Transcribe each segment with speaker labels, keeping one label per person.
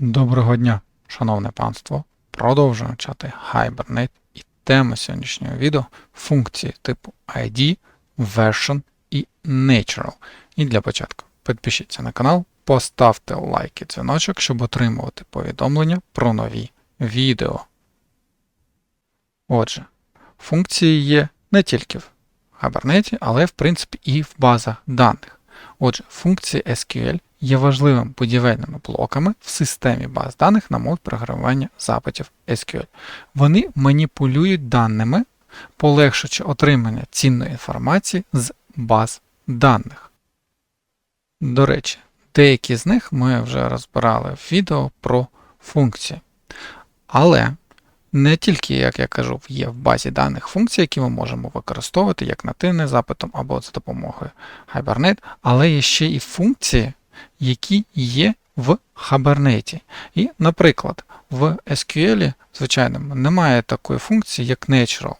Speaker 1: Доброго дня, шановне панство. Продовжуємо чати Hibernate і тема сьогоднішнього відео функції типу ID, Version і Natural. І для початку підпишіться на канал, поставте лайк і дзвіночок, щоб отримувати повідомлення про нові відео. Отже, функції є не тільки в Hibernate, але в принципі і в базах даних. Отже, функції SQL є важливими будівельними блоками в системі баз даних на мод програмування запитів SQL. Вони маніпулюють даними, полегшуючи отримання цінної інформації з баз даних. До речі, деякі з них ми вже розбирали в відео про функції. Але не тільки, як я кажу, є в базі даних функцій, які ми можемо використовувати як нативним запитом або за допомогою Hibernate, але є ще і функції, які є в Hibernate. І, наприклад, в SQL, звичайно, немає такої функції, як Natural,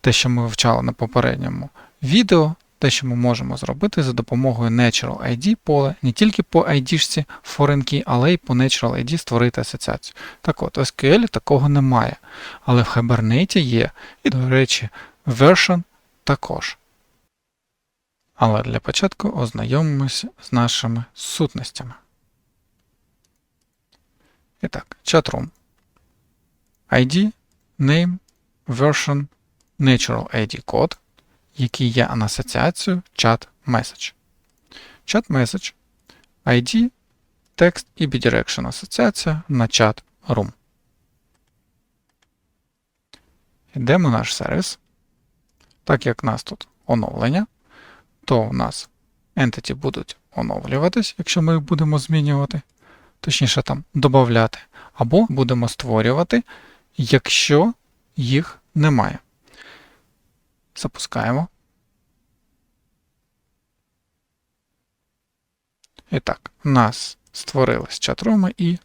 Speaker 1: те, що ми вивчали на попередньому відео. Те, що ми можемо зробити за допомогою Natural ID поле, не тільки по ID-шці foreign key, але й по Natural ID створити асоціацію. Так от, SQL такого немає. Але в Hibernate є, і, до речі, version також. Але для початку ознайомимося з нашими сутностями. І так, chatroom. ID, name, version, natural ID код, який є на асоціацію chat message. Chat message, ID, текст і bidirection асоціація на chat room. Йдемо в наш сервіс. Так як нас тут оновлення, то в нас entity будуть оновлюватись, якщо ми їх будемо змінювати, точніше там додати, або будемо створювати, якщо їх немає. Запускаємо. І так, у нас створились чатруми і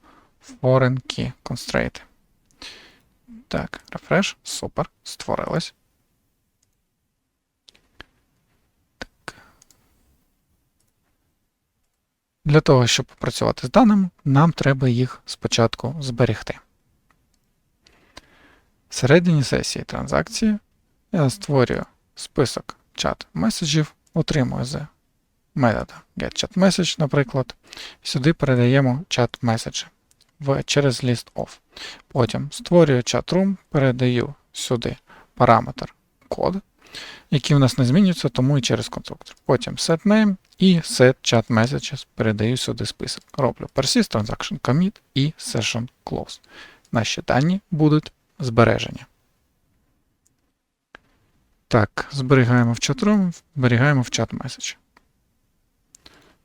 Speaker 1: foreign key constraint. Так, рефреш, супер, створилось. Для того, щоб попрацювати з даними, нам треба їх спочатку зберегти. Всередині сесії транзакції я створюю список чат меседжів, отримую з метода getChatMessage, наприклад, сюди передаємо чат меседжі через list Потім створюю чат-room, передаю сюди параметр код, який у нас не змінюється, тому і через конструктор. Потім setName і setChatMessages передаю сюди список. Роблю persist, transaction commit і session close. Наші дані будуть збережені. Так, зберігаємо в chatroom, зберігаємо в chat-message.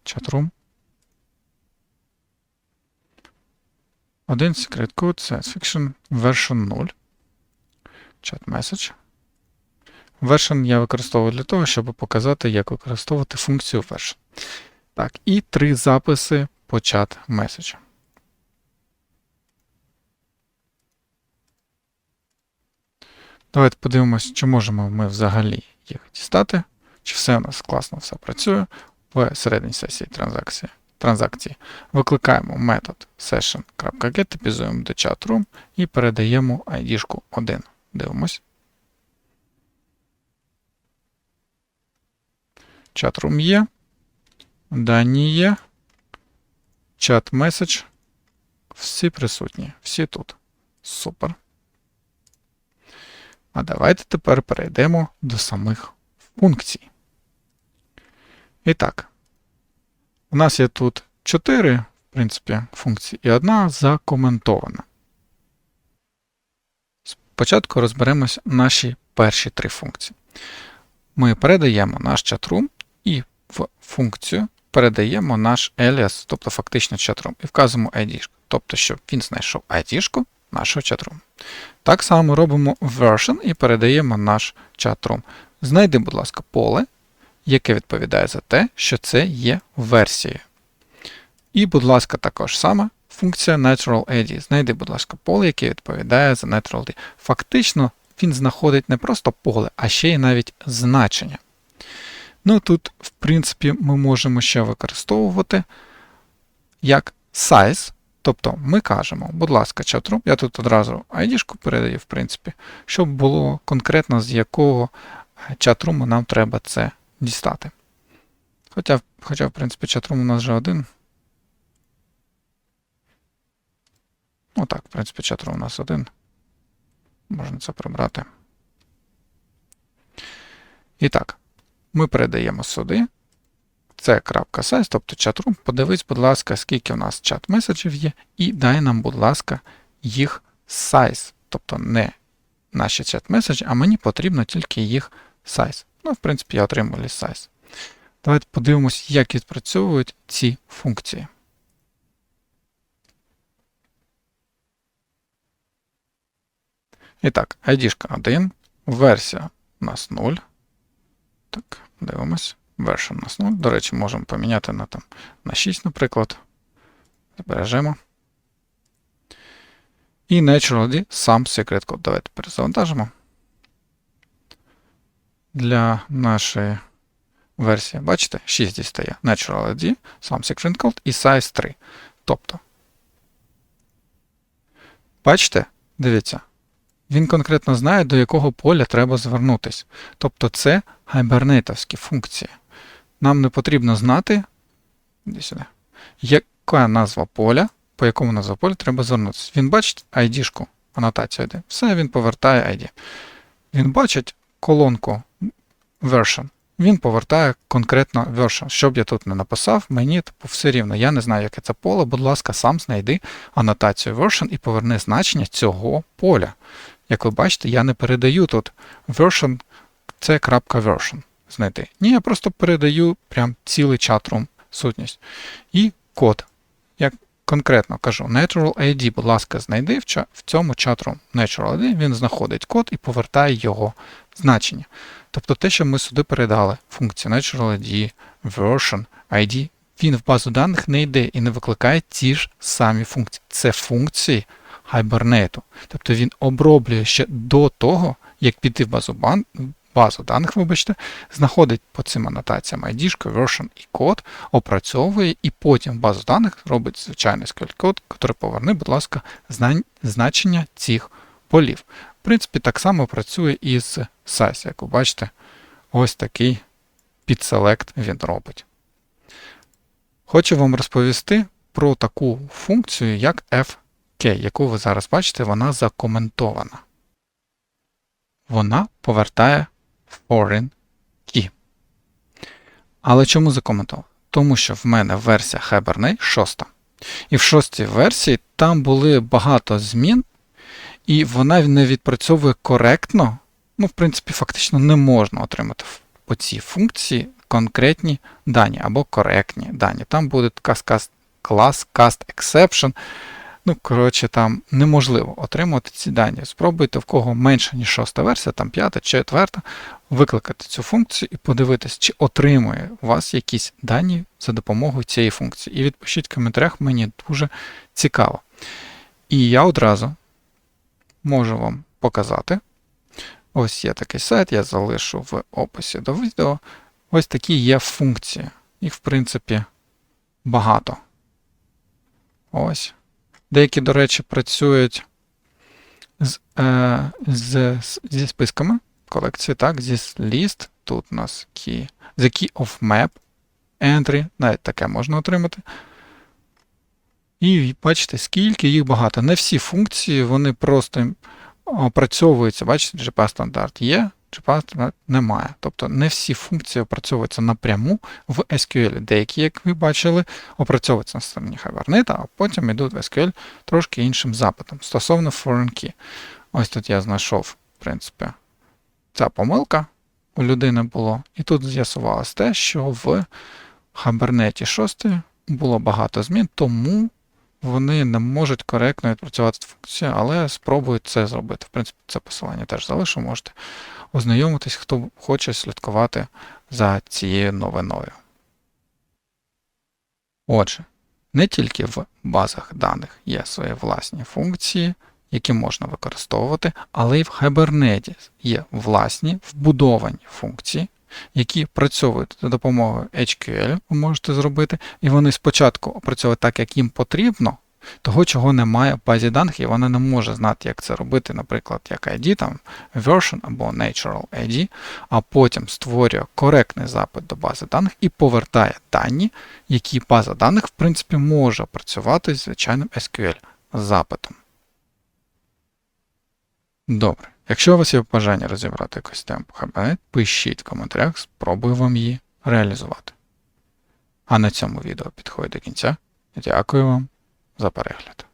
Speaker 1: Chatroom. Один secret code, science fiction, version 0. Chat message. Version я використовую для того, щоб показати, як використовувати функцію version. Так, і три записи по чат меседжу. Давайте подивимось, чи можемо ми взагалі їх дістати, чи все у нас класно все працює в середній сесії транзакції. транзакції. Викликаємо метод session.get, типізуємо до chatroom і передаємо ID 1. Дивимось. Chatroom є. Дані є. Чат меседж. Всі присутні. Всі тут. Супер. А давайте тепер перейдемо до самих функцій. І так, у нас є тут 4, в принципі, функції, і одна закоментована. Спочатку розберемось наші перші три функції. Ми передаємо наш chatroom і в функцію передаємо наш alias, тобто фактично chatroom, і вказуємо ID, тобто, щоб він знайшов ID нашого chatroom. Так само робимо version і передаємо наш chatroom. Знайди, будь ласка, поле, яке відповідає за те, що це є версією. І, будь ласка, також саме функція Natural ID. Знайди, будь ласка, поле, яке відповідає за Natural ID. Фактично, він знаходить не просто поле, а ще й навіть значення. Ну тут, в принципі, ми можемо ще використовувати як size, Тобто ми кажемо, будь ласка, chatroom, я тут одразу ID-шку передаю, в принципі, щоб було конкретно з якого чатруму нам треба це дістати. Хоча, хоча в принципі, чатрум у нас вже один. Ну так, в принципі, чатрум у нас один. Можна це прибрати. І так, ми передаємо сюди. Це крапка size, тобто чатрум. Подивись, будь ласка, скільки у нас чат меседжів є, і дай нам, будь ласка, їх size. Тобто не наші чат меседжі, а мені потрібно тільки їх size. Ну, в принципі, я отримав лист size. Давайте подивимось, як відпрацьовують ці функції. І так, ID 1, версія у нас 0. Так, дивимось. Version у нас 0. До речі, можемо поміняти на там, на 6, наприклад. Збережемо. І Natural сам secret code. Давайте перезавантажимо. Для нашої версії, бачите, 6 дістає Natural ID, сам secret code і size 3. Тобто, бачите, дивіться, він конкретно знає, до якого поля треба звернутися. Тобто це гайбернейтовські функції. Нам не потрібно знати, сюди, яка назва поля, по якому назва поля треба звернутися. Він бачить ID-шку, анотацію ID. Все, він повертає ID. Він бачить колонку version. Він повертає конкретно version. Що б я тут не написав, мені типу, все рівно. Я не знаю, яке це поле. Будь ласка, сам знайди анотацію version і поверни значення цього поля. Як ви бачите, я не передаю тут version, це крапка version знайти. Ні, я просто передаю прям цілий чатрум сутність. І код. Я конкретно кажу natural ID, будь ласка, знайди в цьому чатрум natural ID, він знаходить код і повертає його значення. Тобто те, що ми сюди передали, функція natural ID, version, ID, він в базу даних не йде і не викликає ті ж самі функції. Це функції Hibernate. Тобто він оброблює ще до того, як піти в базу бан... базу даних, вибачте, знаходить по цим анотаціям ID, version і код, опрацьовує, і потім в базу даних робить звичайний SQL-код, який поверне, будь ласка, значення цих полів. В принципі, так само працює і з size. Як ви бачите, ось такий підселект він робить. Хочу вам розповісти про таку функцію, як F Яку ви зараз бачите, вона закоментована. Вона повертає foreign key. Але чому закоментована? Тому що в мене версія Hibernate 6. І в шостій версії там були багато змін, і вона не відпрацьовує коректно. Ну, в принципі, фактично не можна отримати по цій функції конкретні дані або коректні дані. Там буде клас cast exception. Ну, коротше, там неможливо отримати ці дані. Спробуйте, в кого менше, ніж шоста версія, там п'ята, четверта, викликати цю функцію і подивитись, чи отримує у вас якісь дані за допомогою цієї функції. І відпишіть в коментарях, мені дуже цікаво. І я одразу можу вам показати. Ось є такий сайт, я залишу в описі до відео. Ось такі є функції. Їх, в принципі, багато. Ось. Деякі, до речі, працюють з, е, з, зі списками колекції, так, зі list. Тут у нас key, the key of map entry, навіть таке можна отримати. І бачите, скільки їх багато. Не всі функції, вони просто опрацьовуються. Бачите, GPA стандарт є, GPA немає. Тобто не всі функції опрацьовуються напряму в SQL. Деякі, як ви бачили, опрацьовуються на стороні Hibernate, а потім йдуть в SQL трошки іншим запитом. Стосовно foreign key. Ось тут я знайшов, в принципі, ця помилка у людини було. І тут з'ясувалось те, що в Hibernate 6 було багато змін, тому вони не можуть коректно відпрацювати функцію, але спробують це зробити. В принципі, це посилання теж залишу, можете ознайомитись, хто хоче слідкувати за цією новиною. Отже, не тільки в базах даних є свої власні функції, які можна використовувати, але й в Hibernate є власні вбудовані функції, які працюють за допомогою HQL, ви можете зробити, і вони спочатку опрацьовують так, як їм потрібно, того, чого немає в базі даних, і вона не може знати, як це робити, наприклад, як ID, там version або natural ID, а потім створює коректний запит до бази даних і повертає дані, які база даних, в принципі, може працювати з звичайним SQL запитом. Добре. Якщо у вас є бажання розібрати якусь тему по пишіть в коментарях, спробую вам її реалізувати. А на цьому відео підходить до кінця. Дякую вам за перегляд.